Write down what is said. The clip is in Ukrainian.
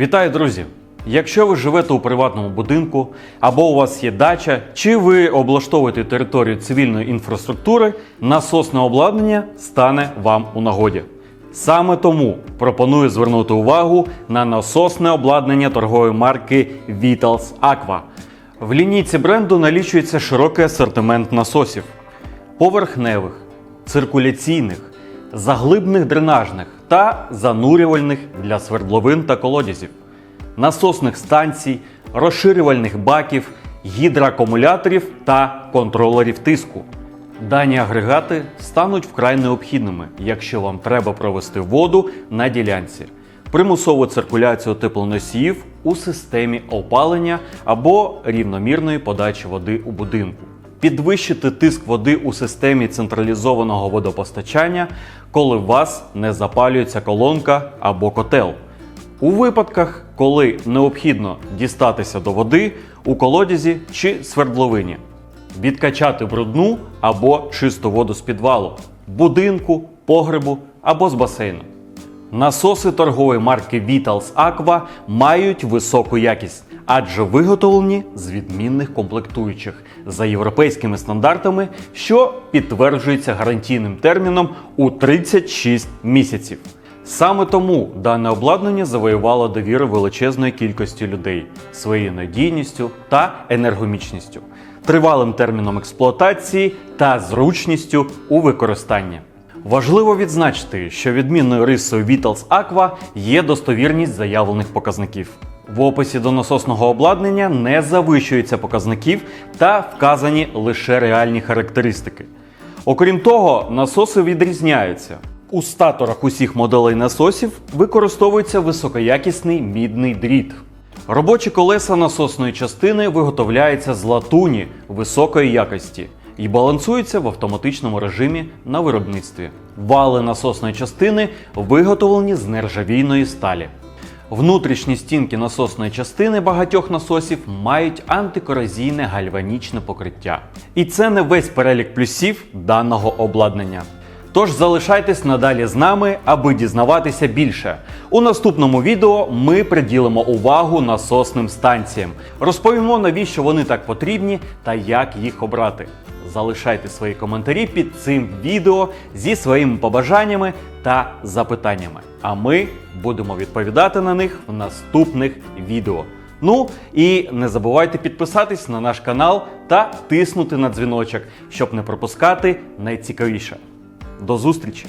Вітаю, друзі! Якщо ви живете у приватному будинку, або у вас є дача, чи ви облаштовуєте територію цивільної інфраструктури, насосне обладнання стане вам у нагоді. Саме тому пропоную звернути увагу на насосне обладнання торгової марки Vitals Aqua. В лінійці бренду налічується широкий асортимент насосів поверхневих, циркуляційних, заглибних дренажних та занурювальних для свердловин та колодязів, насосних станцій, розширювальних баків, гідроакумуляторів та контролерів тиску. Дані агрегати стануть вкрай необхідними, якщо вам треба провести воду на ділянці, примусову циркуляцію теплоносіїв у системі опалення або рівномірної подачі води у будинку, підвищити тиск води у системі централізованого водопостачання, коли у вас не запалюється колонка або котел. У випадках, коли необхідно дістатися до води у колодязі чи свердловині, відкачати брудну або чисту воду з підвалу, будинку, погребу або з басейну. Насоси торгової марки Vitals Aqua мають високу якість, адже виготовлені з відмінних комплектуючих за європейськими стандартами, що підтверджується гарантійним терміном у 36 місяців. Саме тому дане обладнання завоювало довіру величезної кількості людей своєю надійністю та енергомічністю, тривалим терміном експлуатації та зручністю у використанні. Важливо відзначити, що відмінною рисою Vitals Aqua є достовірність заявлених показників. В описі до насосного обладнання не завищується показників та вказані лише реальні характеристики. Окрім того, насоси відрізняються. У статорах усіх моделей насосів використовується високоякісний мідний дріт. Робочі колеса насосної частини виготовляються з латуні високої якості і балансуються в автоматичному режимі на виробництві. Вали насосної частини виготовлені з нержавійної сталі. Внутрішні стінки насосної частини багатьох насосів мають антикорозійне гальванічне покриття. І це не весь перелік плюсів даного обладнання. Тож залишайтесь надалі з нами, аби дізнаватися більше. У наступному відео ми приділимо увагу насосним станціям. Розповімо, навіщо вони так потрібні та як їх обрати. Залишайте свої коментарі під цим відео зі своїми побажаннями та запитаннями. А ми будемо відповідати на них в наступних відео. Ну і не забувайте підписатись на наш канал та тиснути на дзвіночок, щоб не пропускати найцікавіше. До зустрічі!